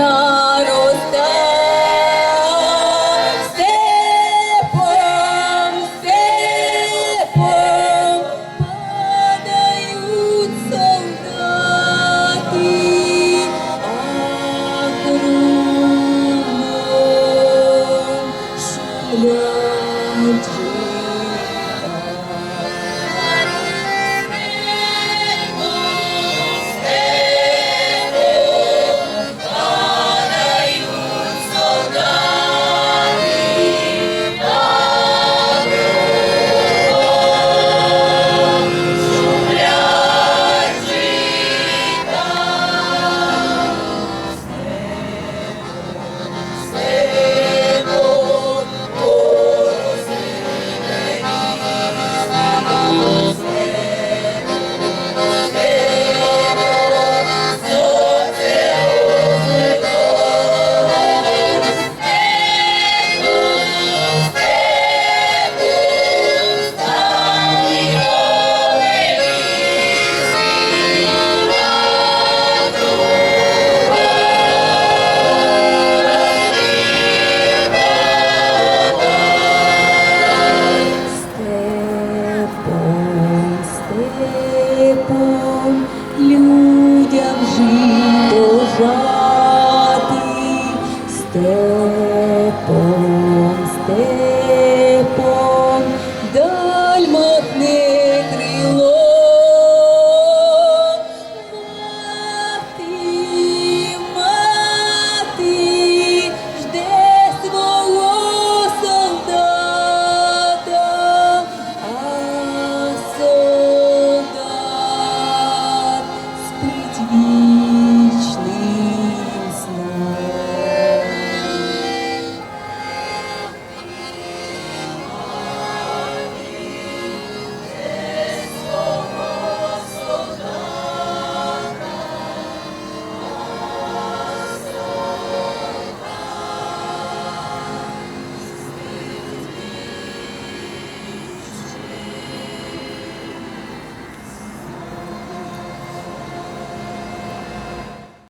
Señor. бажати степом, степом, даль махне.